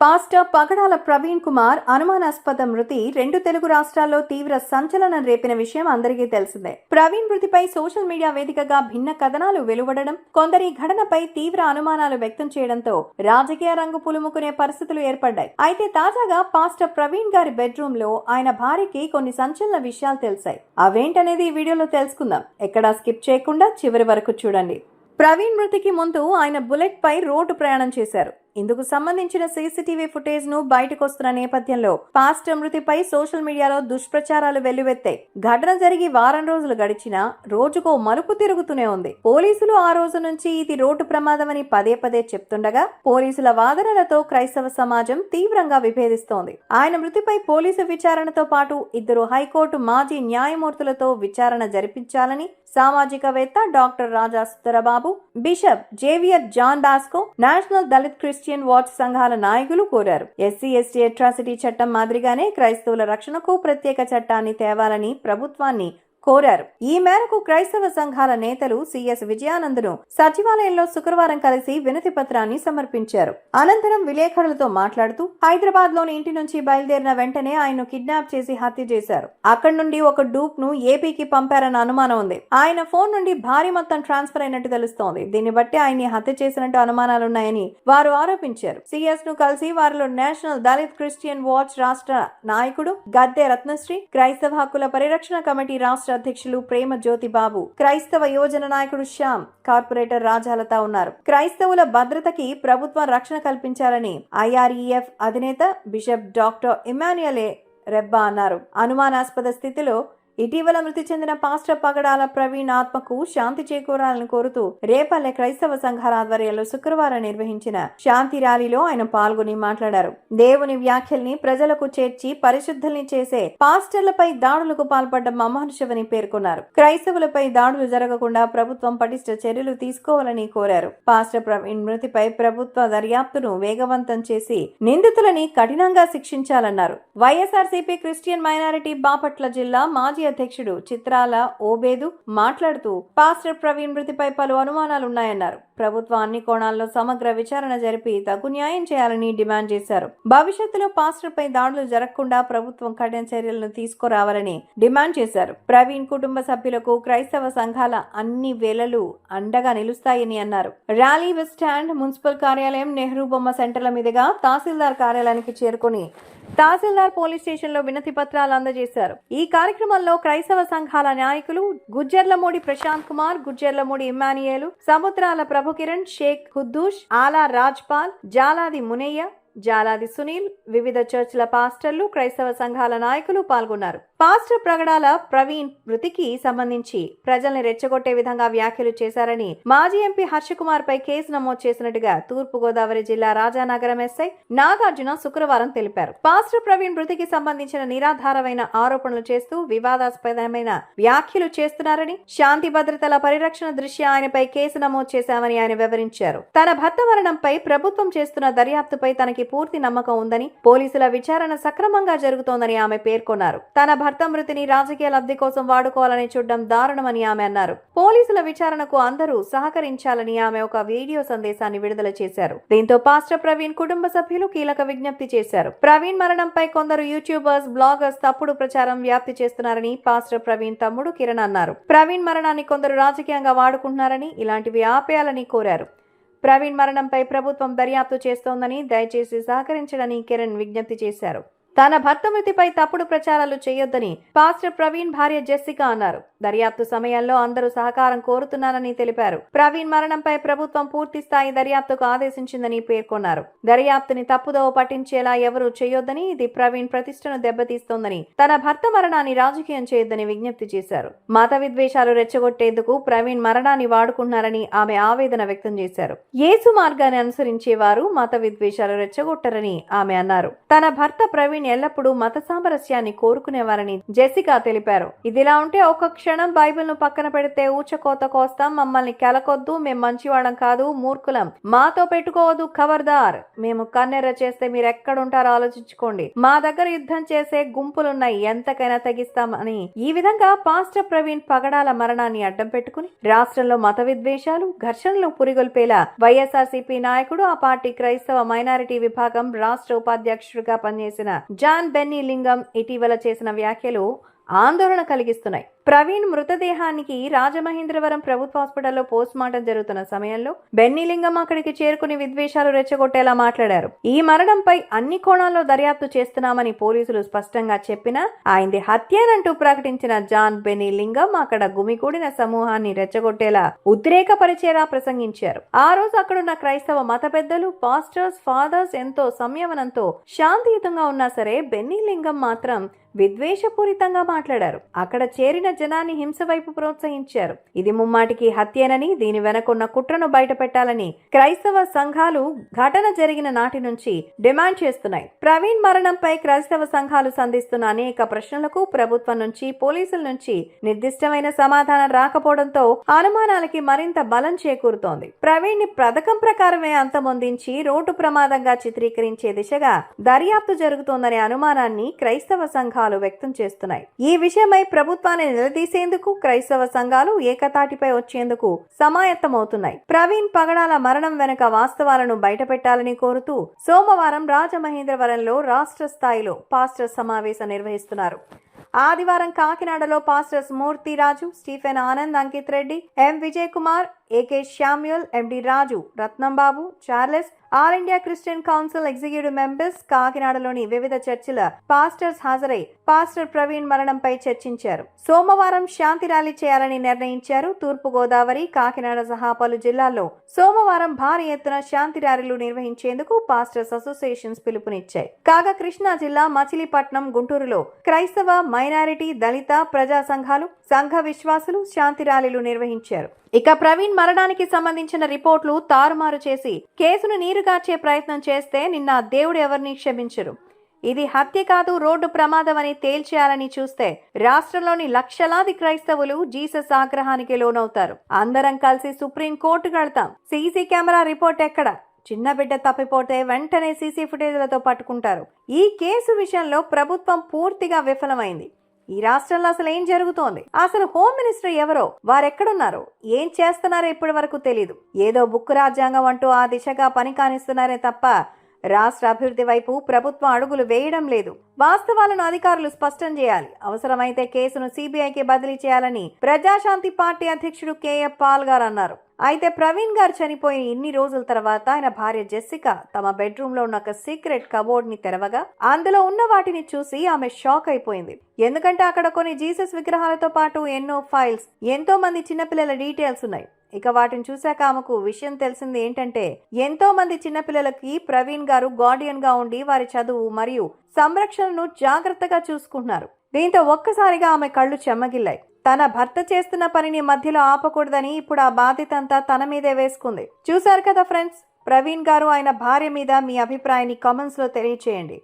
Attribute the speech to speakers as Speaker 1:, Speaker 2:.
Speaker 1: Pastor పగడాల ప్రవీణ్ కుమార్ అనుమానాస్పద మృతి రెండు తెలుగు రాష్ట్రాల్లో తీవ్ర సంచలనం రేపిన విషయం అందరికీ తెలిసిందే. ప్రవీణ్ మృతిపై సోషల్ మీడియా వేదికగా భిన్న కథనాలు వెలువడడం కొందరి ఘటనపై తీవ్ర అనుమానాలు వ్యక్తం చేయడంతో రాజకీయ రంగు పులుముకునే పరిస్థితులు ఏర్పడ్డాయి. అయితే తాజాగా పాస్టర్ ప్రవీణ్ గారి బెడ్రూమ్లో ఆయన భార్యకి కొన్ని సంచలన విషయాలు తెలిసాయి. అవేంటనేది ఈ వీడియోలో తెలుసుకుందాం. ఎక్కడా స్కిప్ చేయకుండా చివరి వరకు చూడండి. ప్రవీణ్ మృతికి ముందు ఆయన బుల్లెట్ పై రోడ్డు ప్రయాణం చేశారు. ఇందుకు సంబంధించిన సీసీటీవీ ఫుటేజ్ను బయటకొస్తున్న నేపథ్యంలో పాస్టర్ మృతిపై సోషల్ మీడియాలో దుష్ప్రచారాలు వెల్లువెత్తాయి ఘటన జరిగి వారం రోజులు గడిచినా రోజుకో మలుపు తిరుగుతూనే ఉంది. పోలీసులు ఆ రోజు నుంచి ఇది రోడ్డు ప్రమాదమని పదే పదే చెప్తుండగా పోలీసుల వాదనలతో క్రైస్తవ సమాజం తీవ్రంగా విభేదిస్తోంది. ఆయన మృతిపై పోలీసు విచారణతో పాటు ఇద్దరు హైకోర్టు మాజీ న్యాయమూర్తులతో విచారణ జరిపించాలని సామాజికవేత్త doctor Raja Suttarababu bishop Xavier John Bosco national Dalit Christian watch సంఘాల నాయకులు కోరారు. ఎస్సీ ఎస్టీ అట్రాసిటీ చట్టం మాదిరిగానే క్రైస్తవుల రక్షణకు ప్రత్యేక చట్టాన్ని తేవాలని ప్రభుత్వాన్ని కోరారు. ఈ మేరకు క్రైస్తవ సంఘాల నేతలు సిఎస్ విజయానందను సచివాలయంలో శుక్రవారం కలిసి వినతి పత్రాన్ని సమర్పించారు. అనంతరం విలేకరులతో మాట్లాడుతూ హైదరాబాద్లోని ఇంటి నుంచి బయలుదేరిన వెంటనే ఆయన్ను కిడ్నాప్ చేసి హత్య చేశారు. అక్కడి నుండి ఒక డూప్ను ఏపీకి పంపారన్న అనుమానం ఉంది. ఆయన ఫోన్ నుండి భారీ మొత్తం ట్రాన్స్ఫర్ అయినట్టు తెలుస్తోంది. దీన్ని బట్టి ఆయన్ని హత్య చేసినట్టు అనుమానాలున్నాయని వారు ఆరోపించారు. సిఎస్ను కలిసి వారిలో నేషనల్ దళిత్ క్రిస్టియన్ వాచ్ రాష్ట్ర నాయకుడు గద్దె రత్నశ్రీ క్రైస్తవ హక్కుల పరిరక్షణ కమిటీ రాష్ట్ర అధ్యక్షులు ప్రేమ జ్యోతి బాబు క్రైస్తవ యువజన నాయకుడు శ్యామ్ కార్పొరేటర్ రాజాలత ఉన్నారు. క్రైస్తవుల భద్రతకి ప్రభుత్వం రక్షణ కల్పించాలని ఐఆర్ఈఎఫ్ అధినేత బిషప్ డాక్టర్ ఇమాన్యుయలే రెబ్బా అన్నారు. అనుమానాస్పద స్థితిలో ఇటీవల మృతి చెందిన పాస్టర్ పగడాల ప్రవీణ్ ఆత్మకు శాంతి చేకూరాలని కోరుతూ రేపల్లె క్రైస్తవ సంఘాల ఆధ్వర్యంలో శుక్రవారం నిర్వహించిన శాంతి ర్యాలీలో ఆయన పాల్గొని మాట్లాడారు. దేవుని వ్యాఖ్యల్ని ప్రజలకు చేర్చి పరిశుద్ధుల్ని చేసే పాస్టర్లపై దాడులకు పాల్పడ్డ అమానుషవని పేర్కొన్నారు. క్రైస్తవులపై దాడులు జరగకుండా ప్రభుత్వం పటిష్ట చర్యలు తీసుకోవాలని కోరారు. పాస్టర్ ప్రవీణ్ మృతిపై ప్రభుత్వ దర్యాప్తును వేగవంతం చేసి నిందితులని కఠినంగా శిక్షించాలన్నారు. వైఎస్ఆర్సీపీ క్రిస్టియన్ మైనారిటీ బాపట్ల జిల్లా మాజీ అధ్యక్షుడు చిత్రాల ఓబేదు మాట్లాడుతూ పాస్టర్ ప్రవీణ్ మృతిపై పలు అనుమానాలున్నాయన్నారు. ప్రభుత్వం అన్ని కోణాల్లో సమగ్ర విచారణ జరిపి తగు న్యాయం చేయాలని డిమాండ్ చేశారు. భవిష్యత్తులో పాస్టర్పై దాడులు జరగకుండా ప్రభుత్వం కఠిన చర్యలను తీసుకురావాలని డిమాండ్ చేశారు. ప్రవీణ్ కుటుంబ సభ్యులకు క్రైస్తవ సంఘాల అన్ని వేళలు అండగా నిలుస్తాయని అన్నారు. ర్యాలీ బస్ స్టాండ్ మున్సిపల్ కార్యాలయం నెహ్రూ బొమ్మ సెంటర్ల మీదుగా తహసీల్దార్ కార్యాలయానికి చేరుకుని తహసీల్దార్ పోలీస్ స్టేషన్లో వినతి పత్రాలు అందజేశారు. ఈ కార్యక్రమంలో క్రైస్తవ సంఘాల నాయకులు గుజ్జర్లమూడి ప్రశాంత్ కుమార్ గుజ్జర్లమూడి ఇమ్మానియేలు సముద్రాల ప్రభుకిరణ్ షేక్ హుద్దూష్ ఆలా రాజ్పాల్ జాలాది మునయ్య జాలాది సునీల్ వివిధ చర్చిల పాస్టర్లు క్రైస్తవ సంఘాల నాయకులు పాల్గొన్నారు. పాస్టర్ ప్రగడాల ప్రవీణ్ మృతికి సంబంధించి ప్రజల్ని రెచ్చగొట్టే విధంగా వ్యాఖ్యలు చేశారని మాజీ ఎంపీ హర్షకుమార్ పై కేసు నమోదు చేసినట్టుగా తూర్పు గోదావరి జిల్లా రాజానగరం ఎస్ఐ నాగార్జున శుక్రవారం తెలిపారు. పాస్టర్ ప్రవీణ్ మృతికి సంబంధించిన నిరాధారమైన ఆరోపణలు చేస్తూ వివాదాస్పదమైన వ్యాఖ్యలు చేస్తున్నారని శాంతి భద్రతల పరిరక్షణ దృష్ట్యా ఆయనపై కేసు నమోదు చేశామని ఆయన వివరించారు. తన భర్త మరణంపై ప్రభుత్వం చేస్తున్న దర్యాప్తుపై తనకి పూర్తి నమ్మకం ఉందని పోలీసుల విచారణ సక్రమంగా జరుగుతోందని ఆమె పేర్కొన్నారు. తన భర్త మృతిని రాజకీయ లబ్ధి కోసం వాడుకోవాలని చూడడం దారుణమని ఆమె అన్నారు. పోలీసుల విచారణకు అందరూ సహకరించాలని ఆమె ఒక వీడియో సందేశాన్ని విడుదల చేశారు. దీంతో పాస్టర్ ప్రవీణ్ కుటుంబ సభ్యులు కీలక విజ్ఞప్తి చేశారు. ప్రవీణ్ మరణంపై కొందరు యూట్యూబర్స్ బ్లాగర్స్ తప్పుడు ప్రచారం వ్యాప్తి చేస్తున్నారని పాస్టర్ ప్రవీణ్ తమ్ముడు కిరణ్ అన్నారు. ప్రవీణ్ మరణాన్ని కొందరు రాజకీయంగా వాడుకుంటున్నారని ఇలాంటివి ఆపేయాలని కోరారు. ప్రవీణ్ మరణంపై ప్రభుత్వం దర్యాప్తు చేస్తోందని దయచేసి సహకరించడని కిరణ్ విజ్ఞప్తి చేశారు. తన భర్త మృతిపై తప్పుడు ప్రచారాలు చేయొద్దని పాస్టర్ ప్రవీణ్ భార్య జెస్సికా అన్నారు. దర్యాప్తు సమయంలో అందరూ సహకారం కోరుతున్నారని తెలిపారు. ప్రవీణ్ మరణంపై ప్రభుత్వం పూర్తి స్థాయి దర్యాప్తుకు ఆదేశించిందని పేర్కొన్నారు. దర్యాప్తుని తప్పుదోవ పట్టించేలా ఎవరూ చేయొద్దని ఇది ప్రవీణ్ ప్రతిష్టను దెబ్బతీస్తోందని తన భర్త మరణాన్ని రాజకీయం చేయొద్దని విజ్ఞప్తి చేశారు. మత విద్వేషాలు రెచ్చగొట్టేందుకు ప్రవీణ్ మరణాన్ని వాడుకుంటున్నారని ఆమె ఆవేదన వ్యక్తం చేశారు. యేసు మార్గాన్ని అనుసరించే వారు మత విద్వేషాలు రెచ్చగొట్టరని ఆమె అన్నారు. తన భర్త ప్రవీణ్ ప్రవీణ్ ఎల్లప్పుడూ మత సామరస్యాన్ని కోరుకునేవారని జెసికా తెలిపారు. ఇదిలా ఉంటే ఒక క్షణం బైబిల్ను పక్కన పెడితే ఊచకోత కోస్తాం మమ్మల్ని కెలకొద్దు మేం మంచివాళ్ళం కాదు మూర్ఖులం. మాతో పెట్టుకోవద్దు ఖబర్దార్ మేము కన్నెర్ర చేస్తే మీరు ఎక్కడుంటారో ఆలోచించుకోండి. మా దగ్గర యుద్ధం చేసే గుంపులున్నాయి ఎంతకైనా తగ్గిస్తామని ఈ విధంగా పాస్టర్ ప్రవీణ్ పగడాల మరణాన్ని అడ్డం పెట్టుకుని రాష్ట్రంలో మత విద్వేషాలు ఘర్షణలు పురిగొల్పేలా వైఎస్ఆర్సీపీ నాయకుడు ఆ పార్టీ క్రైస్తవ మైనారిటీ విభాగం రాష్ట్ర ఉపాధ్యక్షుడిగా పనిచేసిన జాన్ బెన్నీ లింగం ఇటీవల చేసిన వ్యాఖ్యలు ఆందోళన కలిగిస్తున్నాయి. ప్రవీణ్ మృతదేహానికి రాజమహేంద్రవరం ప్రభుత్వ హాస్పిటల్లో పోస్ట్ మార్టం జరుగుతున్న సమయంలో బెన్నీలింగం అక్కడికి చేరుకుని విద్వేషాలు రెచ్చగొట్టేలా మాట్లాడారు. ఈ మరణంపై అన్ని కోణాల్లో దర్యాప్తు చేస్తున్నామని పోలీసులు స్పష్టంగా చెప్పినా ఆయనది హత్యనంటూ ప్రకటించిన జాన్ బెన్నీ లింగం అక్కడ గుమికూడిన సమూహాన్ని రెచ్చగొట్టేలా ఉద్రేకపరిచేలా ప్రసంగించారు. ఆ రోజు అక్కడున్న క్రైస్తవ మత పెద్దలు పాస్టర్స్ ఫాదర్స్ ఎంతో సంయమనంతో శాంతియుతంగా ఉన్నా సరే బెన్నీ లింగం మాత్రం విద్వేషపూరితంగా మాట్లాడారు. అక్కడ చేరిన జనాన్ని హింస వైపు ప్రోత్సహించారు. ఇది ముమ్మాటికి హత్యేనని దీని వెనకున్న కుట్రను బయటపెట్టాలని క్రైస్తవ సంఘాలు ఘటన జరిగిన నాటి నుంచి డిమాండ్ చేస్తున్నాయి. ప్రవీణ్ మరణంపై క్రైస్తవ సంఘాలు సంధిస్తున్న అనేక ప్రశ్నలకు ప్రభుత్వం నుంచి పోలీసుల నుంచి నిర్దిష్టమైన సమాధానం రాకపోవడంతో అనుమానాలకి మరింత బలం చేకూరుతోంది. ప్రవీణ్ని పథకం ప్రకారమే అంతమొందించి రోడ్డు ప్రమాదంగా చిత్రీకరించే దిశగా దర్యాప్తు జరుగుతోందనే అనుమానాన్ని క్రైస్తవ సంఘాలు వ్యక్తం చేస్తున్నాయి. ఈ విషయమై ప్రభుత్వాన్ని నిలదీసేందుకు క్రైస్తవ సంఘాలు ఏకతాటిపై వచ్చేందుకు సమాయత్తమవుతున్నాయి. ప్రవీణ్ పగడాల మరణం వెనుక వాస్తవాలను బయటపెట్టాలని కోరుతూ సోమవారం రాజమహేంద్రవరంలో రాష్ట్ర స్థాయిలో పాస్టర్ సమావేశం నిర్వహిస్తున్నారు. ఆదివారం కాకినాడలో pastors Murthyraju Stephen Anand Ankit Reddy M. Vijay Kumar A K Samuel M D Raju Ratnambabu Charles all India Christian council executive members కాకినాడలోని వివిధ చర్చిల పాస్టర్స్ హాజరై పాస్టర్ ప్రవీణ్ మరణంపై చర్చించారు. సోమవారం శాంతి ర్యాలీ చేయాలని నిర్ణయించారు. తూర్పు గోదావరి కాకినాడ సహా పలు జిల్లాల్లో సోమవారం భారీ ఎత్తున శాంతి ర్యాలీలు నిర్వహించేందుకు పాస్టర్స్ అసోసియేషన్స్ పిలుపునిచ్చాయి. కాగా కృష్ణా జిల్లా మచిలీపట్నం గుంటూరులో క్రైస్తవ మైనారిటీ దళిత ప్రజా సంఘాలు సంఘ విశ్వాసులు శాంతి ర్యాలీలు నిర్వహించారు. ఇక ప్రవీణ్ మరణానికి సంబంధించిన రిపోర్టులు తారుమారు చేసి కేసును నీరుగార్చే ప్రయత్నం చేస్తే నిన్న దేవుడు ఎవరిని క్షమించరు. ఇది హత్య కాదు రోడ్డు ప్రమాదం అని తేల్చేయాలని చూస్తే రాష్ట్రంలోని లక్షలాది క్రైస్తవులు జీసస్ ఆగ్రహానికి లోనవుతారు. అందరం కలిసి సుప్రీం కోర్టు కడతాం సీసీ కెమెరా రిపోర్ట్ ఎక్కడ? చిన్న బిడ్డ తప్పిపోతే వెంటనే సీసీ ఫుటేజ్లతో పట్టుకుంటారు. ఈ కేసు విషయంలో ప్రభుత్వం పూర్తిగా విఫలమైంది. ఈ రాష్ట్రంలో అసలు ఏం జరుగుతోంది? అసలు హోమ్ మినిస్టర్ ఎవరో? వారెక్కడున్నారు? ఏం చేస్తున్నారో ఇప్పటి వరకు తెలియదు ఏదో బుక్కు రాజ్యాంగం అంటూ ఆ దిశగా పని కానిస్తున్నారే తప్ప రాష్ట్ర అభివృద్ధి వైపు ప్రభుత్వం అడుగులు వేయడం లేదు. వాస్తవాలను అధికారులు స్పష్టం చేయాలి. అవసరమైతే కేసును సిబిఐకి బదిలీ చేయాలని ప్రజాశాంతి పార్టీ అధ్యక్షుడు కేఎఫ్ పాల్ గారు అన్నారు. అయితే ప్రవీణ్ గారు చనిపోయిన ఇన్ని రోజుల తర్వాత ఆయన భార్య జెస్సిక తమ బెడ్రూమ్లో ఉన్న ఒక సీక్రెట్ కబోర్డ్ని తెరవగా అందులో ఉన్న వాటిని చూసి ఆమె షాక్ అయిపోయింది. ఎందుకంటే అక్కడ కొన్ని జీసస్ విగ్రహాలతో పాటు ఎన్నో ఫైల్స్ ఎంతో మంది చిన్నపిల్లల డీటెయిల్స్ ఉన్నాయి. ఇక వాటిని చూశాక ఆమెకు విషయం తెలిసింది ఏంటంటే ఎంతో మంది చిన్నపిల్లలకి ప్రవీణ్ గారు గార్డియన్గా ఉండి వారి చదువు మరియు సంరక్షణను జాగ్రత్తగా చూసుకుంటున్నారు. దీంతో ఒక్కసారిగా ఆమె కళ్ళు చెమ్మగిల్లాయి తన భర్త చేస్తున్న పనిని మధ్యలో ఆపకూడదని ఇప్పుడు ఆ బాధ్యత అంతా తన మీదే వేసుకుంది. చూశారు కదా ఫ్రెండ్స్ ప్రవీణ్ గారు ఆయన భార్య మీద మీ అభిప్రాయాన్ని కామెంట్స్లో తెలియచేయండి.